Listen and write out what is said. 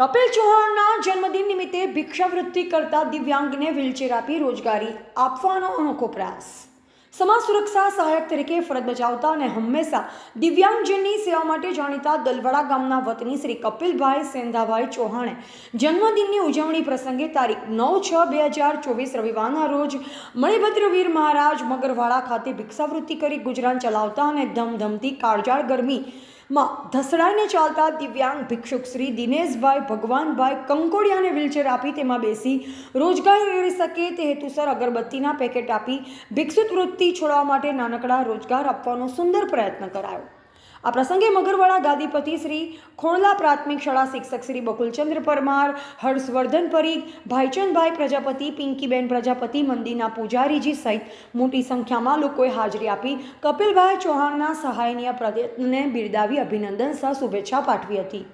કપિલ ચૌહાણના જન્મદિન નિમિત્તે ભિક્ષાવૃત્તિ કરતા દિવ્યાંગને વ્હીલચેર આપી રોજગારી આપવાનો અનોખો પ્રયાસ. સમાજ સુરક્ષા સહાયક તરીકે ફરજ બજાવતા અને હંમેશા દિવ્યાંગજનની સેવા માટે જાણીતા દલવડા ગામના વતની શ્રી કપિલભાઈ સેંધાભાઈ ચૌહાણે જન્મદિનની ઉજવણી પ્રસંગે તારીખ નવ છ બે હજાર ચોવીસ રવિવારના રોજ મણિભદ્રવીર મહારાજ મગરવાડા ખાતે ભિક્ષાવૃત્તિ કરી ગુજરાન ચલાવતા અને ધમધમતી કાળજાળ ગરમી માં ધસડાઈને ચાલતા દિવ્યાંગ ભિક્ષુક શ્રી દિનેશભાઈ ભગવાનભાઈ કંકોડિયાને વ્હીલચેર આપી તેમાં બેસી રોજગાર મેળવી શકે તે હેતુસર અગરબત્તીના પેકેટ આપી ભિક્ષુત વૃત્તિ છોડવા માટે નાનકડા રોજગાર આપવાનો સુંદર પ્રયત્ન કરાયો. આ પ્રસંગે મગરવાડા ગાદીપતિ શ્રી ખોણલા પ્રાથમિક શાળા શિક્ષક શ્રી બકુલચંદ્ર પરમાર, હર્ષવર્ધન પરીખ, ભાઈચંદભાઈ પ્રજાપતિ, પિંકીબેન પ્રજાપતિ, મંદિરના પૂજારીજી સહિત મોટી સંખ્યામાં લોકોએ હાજરી આપી. કપિલભાઈ ચૌહાણના સહાયનીય પ્રયત્નને બિરદાવી અભિનંદન સહ શુભેચ્છા પાઠવી હતી.